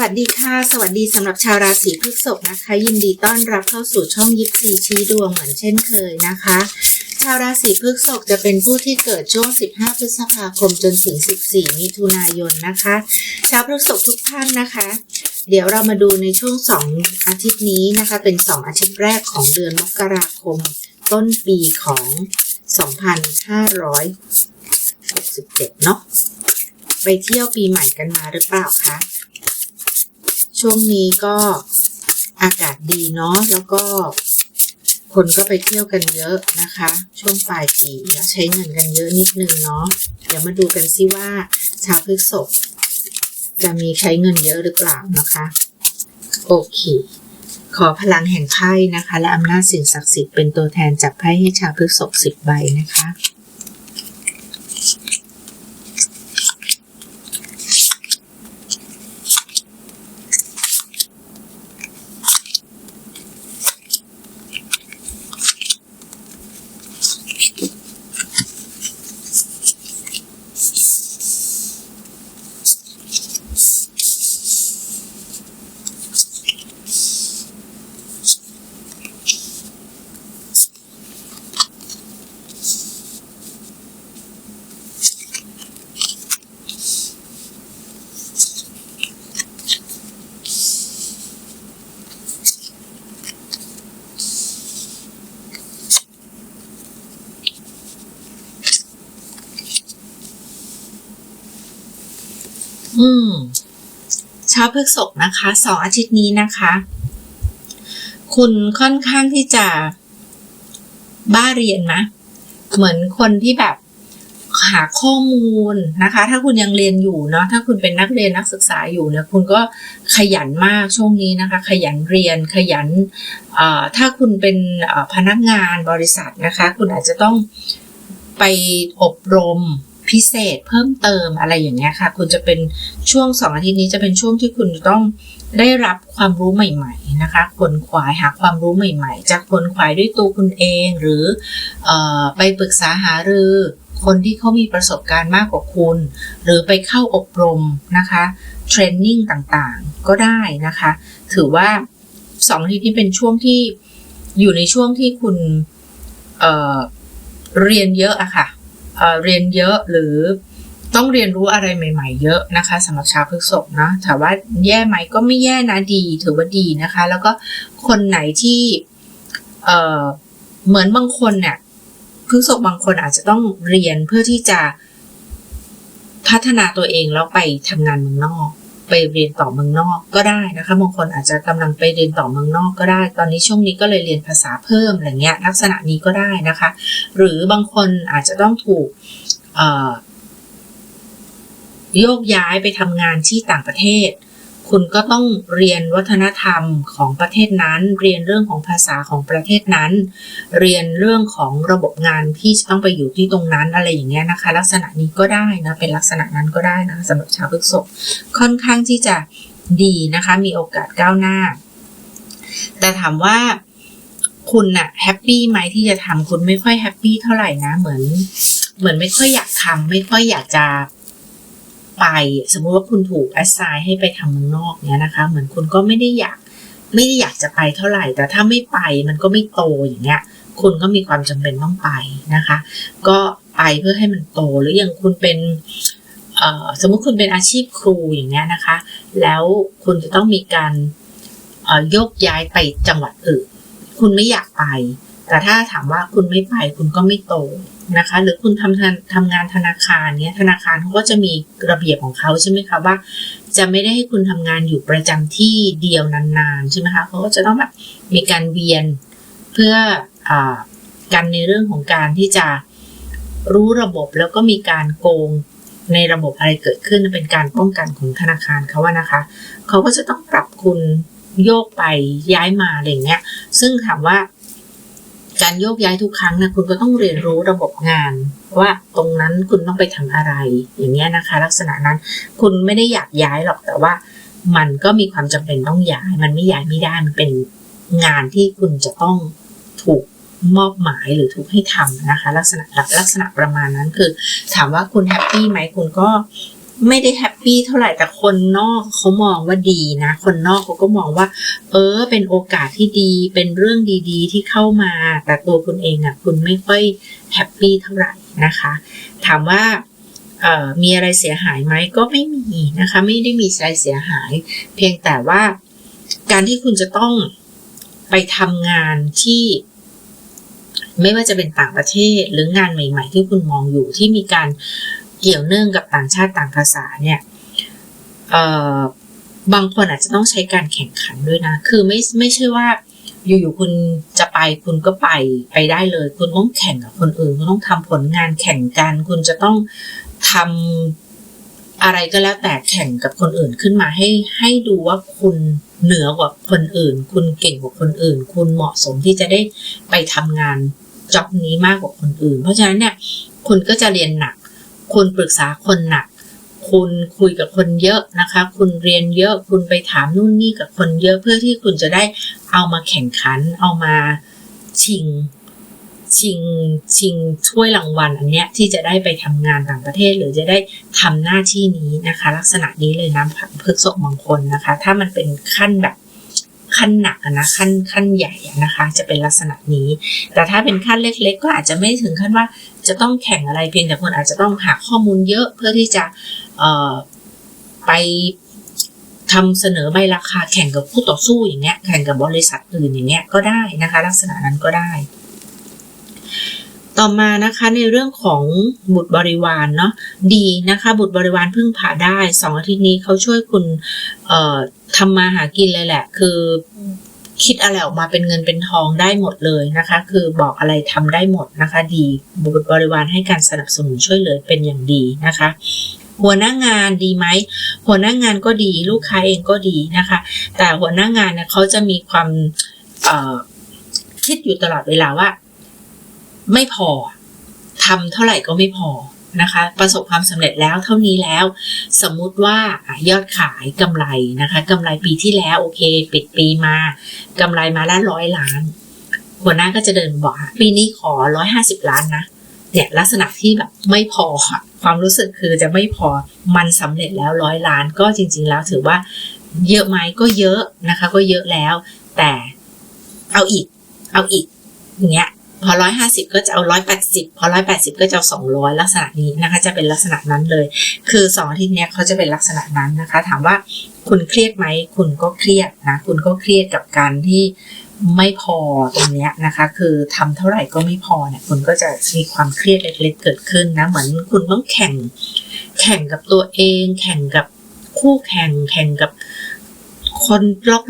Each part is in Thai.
วัสดีค่ะ สวัสดีสำหรับชาวราศีพฤษภนะคะ ยินดีต้อนรับเข้าสู่ช่องยิปซีชี้ดวงเหมือนเช่นเคยนะคะ ชาวราศีพฤษภจะเป็นผู้ที่เกิดช่วง 15 พฤษภาคมจนถึง 14 มิถุนายนนะคะ ชาวพฤษภทุกท่านนะคะ เดี๋ยวเรามาดูในช่วง 2 อาทิตย์นี้นะคะ เป็น 2 อาทิตย์แรกของเดือนมกราคม ต้นปีของ 2567 เนาะไปเที่ยวปีใหม่กันมาหรือเปล่าคะ ช่วงนี้ก็อากาศดีเนาะแล้วก็คนก็ไปเที่ยวกันเยอะนะคะ ช่วงปลายปีแล้วใช้เงินกันเยอะนิดนึงเนาะเดี๋ยวมาดูกันซิว่าชาวพฤษภจะมีใช้เงินเยอะหรือเปล่านะคะโอเคขอพลังแห่งไพ่นะคะ และอำนาจสิ่งศักดิ์สิทธิ์เป็นตัวแทนจับไพ่ให้ชาวพฤษภสิบใบนะคะ อืมชาวพฤกษกนะคะสองอาทิตย์นี้นะคะ คุณค่อนข้างที่จะบ้าเรียนนะเหมือนคนที่แบบหาข้อมูลนะคะ ถ้าคุณยังเรียนอยู่เนาะถ้าคุณเป็นนักเรียนนักศึกษาอยู่เนี่ย คุณก็ขยันมากช่วงนี้นะคะ ขยันเรียนขยันถ้าคุณเป็นพนักงานบริษัทนะคะ คุณอาจจะต้องไปอบรม พิเศษเพิ่มเติมอะไรอย่างเงี้ยค่ะ คุณจะเป็นช่วงสองอาทิตย์นี้จะเป็นช่วงที่คุณจะต้องได้รับความรู้ใหม่ๆนะคะขนขวายหาความรู้ใหม่ๆ จากขนขวายด้วยตัวคุณเองหรือออไปปรึกษาหารือคนที่เขามีประสบการณ์มากกว่าคุณ หรือไปเข้าอบรมนะคะเทรนนิ่งต่างๆ ก็ได้นะคะ ถือว่าสองอาทิตย์นี้เป็นช่วงที่อยู่ในช่วงที่คุณเเรียนเยอะอะค่ะ เรียนเยอะหรือต้องเรียนรู้อะไรใหม่ ๆ เยอะนะคะสำหรับชาวพฤษภนะถามว่าแย่ไหมก็ไม่แย่นะดี ถือว่าดีนะคะ แล้วก็คนไหนที่เเหมือนบางคนเนี่ยพฤษภบางคนอาจจะต้องเรียนเพื่อที่จะพัฒนาตัวเองแล้วไปทำงานเมืองนอก ไปเรียนต่อเมืองนอกก็ได้นะคะบางคนอาจจะกำลังไปเรียนต่อเมืองนอกก็ได้ ตอนนี้ช่วงนี้ก็เลยเรียนภาษาเพิ่มอะไรเงี้ยลักษณะนี้ก็ได้นะคะ หรือบางคนอาจจะต้องถูกโยกย้ายไปทำงานที่ต่างประเทศ คุณก็ต้องเรียนวัฒนธรรมของประเทศนั้น เรียนเรื่องของภาษาของประเทศนั้น เรียนเรื่องของระบบงานที่จะต้องไปอยู่ที่ตรงนั้นอะไรอย่างเงี้ยนะคะ ลักษณะนี้ก็ได้นะเป็นลักษณะนั้นก็ได้นะสำหรับชาวพฤษภค่อนข้างที่จะดีนะคะ มีโอกาสก้าวหน้า แต่ถามว่าคุณน่ะแฮปปี้ไหมที่จะทำคุณไม่ค่อยแฮปปี้เท่าไหร่นะเหมือน เหมือนไม่ค่อยอยากทำไม่ค่อยอยากจะ ไป สมมุติว่าคุณถูกแอสไซน์ให้ไปทำเมืองนอกเนี้ยนะคะ เหมือนคุณก็ไม่ได้อยากไม่ได้อยากจะไปเท่าไหร่ แต่ถ้าไม่ไปมันก็ไม่โตอย่างเงี้ย คุณก็มีความจำเป็นต้องไปนะคะ ก็ไปเพื่อให้มันโตหรืออย่างคุณเป็นสมมุติคุณเป็นอาชีพครูอย่างเงี้ยนะคะ แล้วคุณจะต้องมีการโยกย้ายไปจังหวัดอื่น คุณไม่อยากไป แต่ถ้าถามว่าคุณไม่ไปคุณก็ไม่โต นะคะ หรือคุณทำทำงานธนาคารเนี้ยธนาคารเขาก็จะมีระเบียบของเขาใช่ไหมคะว่า จะไม่ได้ให้คุณทำงานอยู่ประจำที่เดียวนานๆใช่ไหมคะเขาก็จะต้องแบบมีการเวียนเพื่ออกันในเรื่องของการที่จะรู้ระบบแล้วก็มีการโกงในระบบอะไรเกิดขึ้นเป็นการป้องกันของธนาคารเขาว่านะคะ เขาก็จะต้องปรับคุณโยกไปย้ายมาอะไรเงี้ย ซึ่งถามว่า การโยกย้ายทุกครั้งนะคุณก็ต้องเรียนรู้ระบบงาน ว่าตรงนั้นคุณต้องไปทำอะไร อย่างเงี้ยนะคะ ลักษณะนั้นคุณไม่ได้อยากย้ายหรอกแต่ว่า มันก็มีความจำเป็นต้องย้าย มันไม่ย้ายไม่ได้มันเป็นงานที่คุณจะต้องถูกมอบหมายหรือถูกให้ทำนะคะ ลักษณะลักษณะประมาณนั้นคือ ถามว่าคุณแฮปปี้ไหมคุณก็ ไม่ได้แฮปปี้เท่าไหร่แต่คนนอกเขามองว่าดีนะ คนนอกเขาก็มองว่า เออ เป็นโอกาสที่ดี เป็นเรื่องดีๆ ที่เข้ามา แต่ตัวคุณเองอะ่ะ คุณไม่ค่อยแฮปปี้เท่าไหร่นะคะ ถามว่าออมีอะไรเสียหายไหมก็ไม่มีนะคะ ไม่ได้มีอะไรเสียหาย เพียงแต่ว่าการที่คุณจะต้องไปทำงานที่ไม่ว่าจะเป็นต่างประเทศหรืองานใหม่ ๆ ที่คุณมองอยู่ที่มีการ เกี่ยวเนื่องกับต่างชาติต่างภาษาเนี่ยเอ่อบางคนอาจจะต้องใช้การแข่งขันด้วยนะ คือไม่ไม่ใช่ว่า อยู่ๆคุณจะไปคุณก็ไปไปได้เลย คุณต้องแข่งกับคนอื่น คุณต้องทำผลงานแข่งกัน คุณจะต้องทำอะไรก็แล้วแต่แข่งกับคนอื่นขึ้นมาให้ให้ดูว่าคุณเหนือกว่าคนอื่น คุณเก่งกว่าคนอื่น คุณเหมาะสมที่จะได้ไปทำงานจ็อบนี้มากกว่าคนอื่น เพราะฉะนั้นเนี่ยคุณก็จะเรียนหนัก คุณปรึกษาคนหนัก คุณคุยกับคนเยอะนะคะ คุณเรียนเยอะคุณไปถามนู่นนี่กับคนเยอะเพื่อที่คุณจะได้เอามาแข่งขัน เอามาชิงชิงชิงถ้วยรางวัลอันเนี้ยที่จะได้ไปทำงานต่างประเทศ หรือจะได้ทำหน้าที่นี้นะคะ ลักษณะนี้เลยนะพฤกษกบางคนนะคะ ถ้ามันเป็นขั้นแบบ ขั้นหนักนะขั้นขั้นใหญ่นะคะ จะเป็นลักษณะนี้ แต่ถ้าเป็นขั้นเล็ก ๆ ก็อาจจะไม่ถึงขั้นว่าจะต้องแข่งอะไรเพียงแต่คนอาจจะต้องหาข้อมูลเยอะเพื่อที่จะไปทำเสนอใบราคาแข่งกับผู้ต่อสู้อย่างเงี้ยแข่งกับบริษัทอื่นอย่างเงี้ยก็ได้นะคะ ลักษณะนั้นก็ได้ ต่อมานะคะในเรื่องของบุตรบริวารเนาะดีนะคะ บุตรบริวารพึ่งพาได้สองอาทิตย์นี้เขาช่วยคุณเอ่อทำมาหากินเลยแหละ คือคิดอะไรออกมาเป็นเงินเป็นทองได้หมดเลยนะคะ คือบอกอะไรทำได้หมดนะคะ ดีบุตรบริวารให้การสนับสนุนช่วยเหลือเป็นอย่างดีนะคะ หัวหน้างานดีไหมหัวหน้างานก็ดีลูกค้าเองก็ดีนะคะ แต่หัวหน้างานเนี่ยเขาจะมีความคิดอยู่ตลอดเวลาว่า ไม่พอทำเท่าไหร่ก็ไม่พอนะคะ ประสบความสำเร็จแล้วเท่านี้แล้ว สมมุติว่ายอดขายกำไรนะคะกำไรปีที่แล้วโอเคปิดปีมากำไรมาละร้อยล้าน หัวหน้าก็จะเดินบอกปีนี้ขอร้อยห้าสิบล้านนะเนี่ยลักษณะที่แบบไม่พอความรู้สึกคือจะไม่พอมันสำเร็จแล้วร้อยล้านก็จริง ๆ แล้วถือว่า เยอะไหมก็เยอะนะคะ ก็เยอะแล้ว แต่เอาอีก เอาอีกอย่างเงี้ย พอร้อยห้าสิบก็จะเอาร้อยแปดสิบพอร้อยแปดสิบก็จะเอาสองร้อยลักษณะนี้นะคะ จะเป็นลักษณะนั้นเลย คือสองอาทิตย์เนี้ยเขาจะเป็นลักษณะนั้นนะคะ ถามว่าคุณเครียดไหมคุณก็เครียดนะคุณก็เครียดกับการที่ไม่พอตรงนี้นะคะ คือทำเท่าไหร่ก็ไม่พอเนี่ยคุณก็จะมีความเครียดเล็กๆเกิดขึ้นนะเหมือนคุณต้องแข่ง แข่งกับตัวเอง แข่งกับคู่แข่งแข่งกับ คน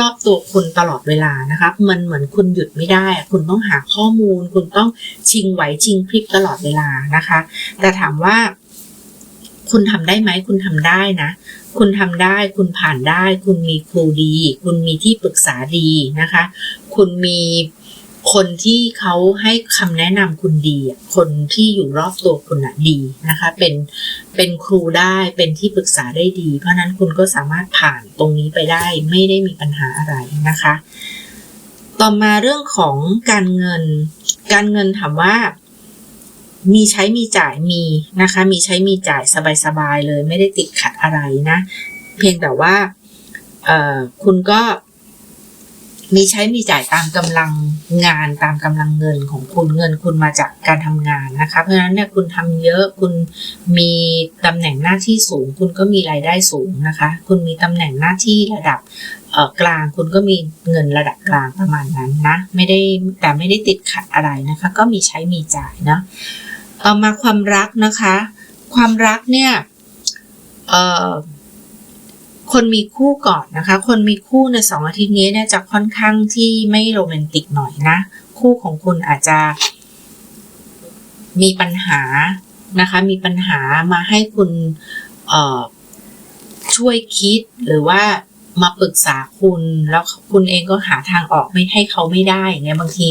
รอบๆตัวคุณตลอดเวลานะคะมันเหมือนคุณหยุดไม่ได้ คุณต้องหาข้อมูล คุณต้องชิงไหวชิงพริบตลอดเวลานะคะ แต่ถามว่า คุณทำได้ไหมคุณทำได้นะคุณทำได้คุณผ่านได้ คุณมีครูดี คุณมีที่ปรึกษาดีนะคะ คุณมี คนที่เขาให้คำแนะนำคุณดี คนที่อยู่รอบตัวคุณอะดีนะคะ เป็นเป็นครูได้เป็นที่ปรึกษาได้ดี เพราะนั้นคุณก็สามารถผ่านตรงนี้ไปได้ไม่ได้มีปัญหาอะไรนะคะ ต่อมาเรื่องของการเงิน การเงินถามว่ามีใช้มีจ่ายมีนะคะ มีใช้มีจ่ายสบายๆเลย ไม่ได้ติดขัดอะไรนะ เพียงแต่ว่าคุณก็ มีใช้มีจ่ายตามกำลังงานตามกำลังเงินของคุณเงินคุณมาจากการทำงานนะคะ เพราะฉะนั้นเนี่ยคุณทำเยอะคุณมีตำแหน่งหน้าที่สูง คุณก็มีรายได้สูงนะคะ คุณมีตำแหน่งหน้าที่ระดับกลางคุณก็มีเงินระดับกลางประมาณนั้นนะ ไม่ได้แต่ไม่ได้ติดขัดอะไรนะคะ ก็มีใช้มีจ่ายนะต่อมาความรักนะคะ ความรักเนี่ยเอ่อ คนมีคู่ก่อนนะคะ คนมีคู่ในสองอาทิตย์นี้เนี่ยจะค่อนข้างที่ไม่โรแมนติกหน่อยนะ คู่ของคุณอาจจะมีปัญหานะคะ มีปัญหามาให้คุณช่วยคิดหรือว่า มาปรึกษาคุณ แล้วคุณเองก็หาทางออกไม่ให้เขาไม่ได้อย่างเนี่ยบางที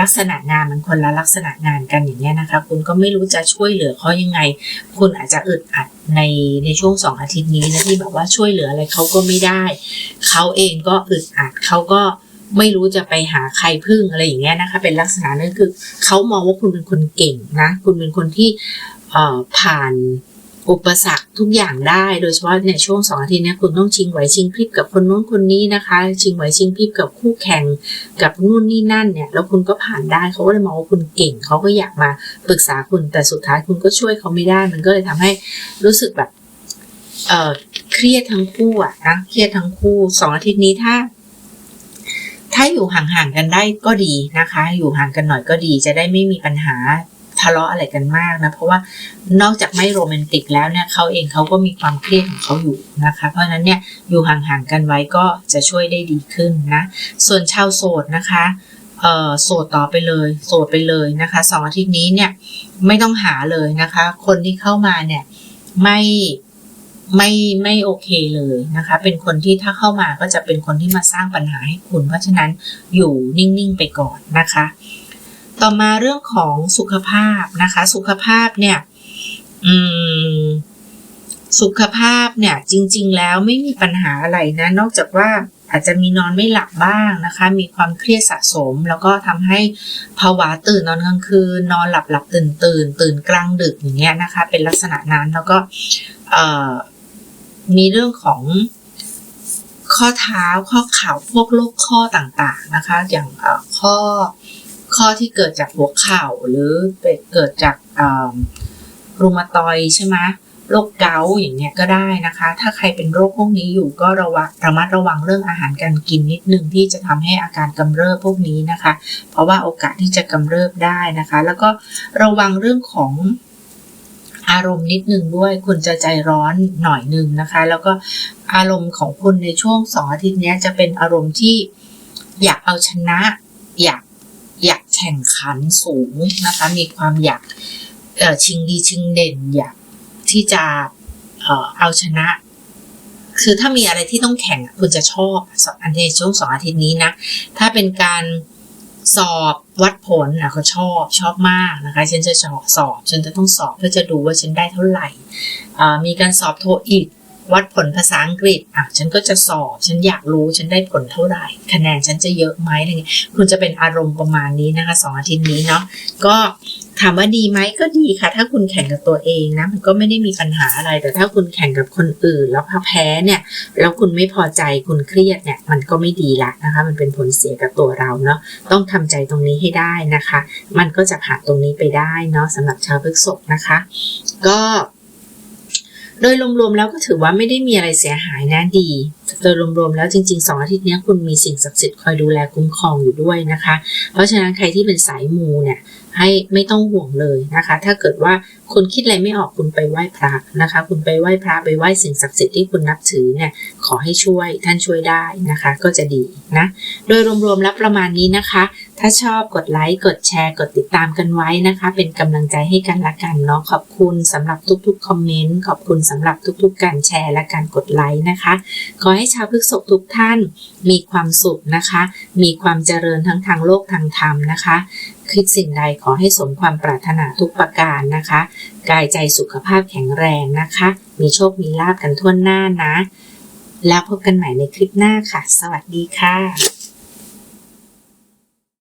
ลักษณะงานมันคนละลักษณะงานกันอย่างเงี้ยนะคะ คุณก็ไม่รู้จะช่วยเหลือเขายังไง คุณอาจจะอึดอัดในในช่วงสองอาทิตย์นี้นะที่แบบว่าช่วยเหลืออะไรเขาก็ไม่ได้ เขาเองก็อึดอัดเขาก็ไม่รู้จะไปหาใครพึ่งอะไรอย่างเงี้ยนะคะ เป็นลักษณะนั้นคือเขามองว่าคุณเป็นคนเก่งนะ คุณเป็นคนที่ผ่าน อุปสรรคทุกอย่างได้ โดยเฉพาะในช่วงสองอาทิตย์นี้คุณต้องชิงไหวชิงพริบกับคนนู้นคนนี้นะคะ ชิงไหวชิงพริบกับคู่แข่งกับนู่นนี่นั่นเนี่ยแล้วคุณก็ผ่านได้เขาก็เลยมองว่าคุณเก่งเขาก็อยากมาปรึกษาคุณแต่สุดท้ายคุณก็ช่วยเขาไม่ได้ มันก็เลยทำให้รู้สึกแบบเอ่อเครียดทั้งคู่อะนะเครียดทั้งคู่สองอาทิตย์นี้ถ้าถ้าอยู่ห่างๆกันได้ก็ดีนะคะ อยู่ห่างกันหน่อยก็ดี จะได้ไม่มีปัญหา ทะเลาะอะไรกันมากนะเพราะว่านอกจากไม่โรแมนติกแล้วเนี่ยเขาเองเขาก็มีความเครียดของเขาอยู่นะคะ เพราะฉะนั้นเนี่ยอยู่ห่างๆกันไว้ก็จะช่วยได้ดีขึ้นนะ ส่วนชาวโสดนะคะโสดต่อไปเลย โสดไปเลยนะคะสองอาทิตย์นี้เนี่ยไม่ต้องหาเลยนะคะ คนที่เข้ามาเนี่ยไม่ไม่ไม่โอเคเลยนะคะ เป็นคนที่ถ้าเข้ามาก็จะเป็นคนที่มาสร้างปัญหาให้คุณ เพราะฉะนั้นอยู่นิ่ง ๆ ไปก่อนนะคะ ต่อมาเรื่องของสุขภาพนะคะ สุขภาพเนี่ยสุขภาพเนี่ยจริง ๆ แล้วไม่มีปัญหาอะไรนะ นอกจากว่าอาจจะมีนอนไม่หลับบ้างนะคะ มีความเครียดสะสม แล้วก็ทำให้ภาวะตื่นนอนกลางคืน นอนหลับหลับตื่นตื่นตื่นกลางดึกอย่างเงี้ยนะคะ เป็นลักษณะนั้นแล้วก็มีเรื่องของข้อเท้าข้อเข่าพวกโรคข้อต่างๆนะคะ อย่างข้อ ข้อที่เกิดจากหัวเข่าหรือเกิดจากรูมาตอยใช่ไหมโรคเกาต์อย่างเงี้ยก็ได้นะคะ ถ้าใครเป็นโรคพวกนี้อยู่ก็ระวังระมัดระวังเรื่องอาหารการกินนิดนึงที่จะทำให้อาการกำเริบพวกนี้นะคะ เพราะว่าโอกาสที่จะกำเริบได้นะคะ แล้วก็ระวังเรื่องของอารมณ์นิดนึงด้วยคุณจะใจร้อนหน่อยนึงนะคะ แล้วก็อารมณ์ของคุณในช่วงสองอาทิตย์นี้จะเป็นอารมณ์ที่อยากเอาชนะ อยาก แข่งขันสูงนะคะ มีความอยากชิงดีชิงเด่นอยากที่จะเอาชนะ คือถ้ามีอะไรที่ต้องแข่งคุณจะชอบอันในช่วงสองอาทิตย์นี้นะ ถ้าเป็นการสอบวัดผลนะก็ชอบชอบมากนะคะ ฉันจะสอบสอบ ฉันจะต้องสอบเพื่อจะดูว่าฉันได้เท่าไหร่ มีการสอบโทอีก วัดผลภาษาอังกฤษอะฉันก็จะสอบฉันอยากรู้ฉันได้ผลเท่าไหร่ คะแนนฉันจะเยอะไหมอะไรเงี้ยคุณจะเป็นอารมณ์ประมาณนี้นะคะสองอาทิตย์นี้เนาะก็ถามว่าดีไหมก็ดีค่ะ ถ้าคุณแข่งกับตัวเองนะมันก็ไม่ได้มีปัญหาอะไร แต่ถ้าคุณแข่งกับคนอื่น แล้วแพ้เนี่ยแล้วคุณไม่พอใจคุณเครียดเนี่ยมันก็ไม่ดีละนะคะ มันเป็นผลเสียกับตัวเราเนาะต้องทำใจตรงนี้ให้ได้นะคะ มันก็จะผ่านตรงนี้ไปได้เนาะสำหรับชาวพฤษภนะคะ ก็ โดยรวมๆแล้วก็ถือว่าไม่ได้มีอะไรเสียหายนะดี โดยรวมๆแล้วจริงๆสองอาทิตย์นี้คุณมีสิ่งศักดิ์สิทธิ์คอยดูแลคุ้มครองอยู่ด้วยนะคะ เพราะฉะนั้นใครที่เป็นสายมูเนี่ยให้ไม่ต้องห่วงเลยนะคะ ถ้าเกิดว่าคุณคิดอะไรไม่ออกคุณไปไหว้พระนะคะ คุณไปไหว้พระไปไหว้สิ่งศักดิ์สิทธิ์ที่คุณนับถือเนี่ยขอให้ช่วยท่านช่วยได้นะคะ ก็จะดีนะ โดยรวมๆแล้วประมาณนี้นะคะ ถ้าชอบกดไลค์กดแชร์กดติดตามกันไว้นะคะ เป็นกำลังใจให้กันละกันเนาะขอบคุณสำหรับทุกๆคอมเมนต์ขอบคุณสำหรับทุกๆ การแชร์และการกดไลค์นะคะขอใให้ชาวพฤษกทุกท่าน มีความสุขนะคะ มีความเจริญทั้งทางโลกทางธรรมนะคะ คิดสิ่งใดขอให้สมความปรารถนาทุกประการนะคะ กายใจสุขภาพแข็งแรงนะคะ มีโชคมีลาบกันทั่วหน้านะ แล้วพบกันใหม่ในคลิปหน้าค่ะ สวัสดีค่ะ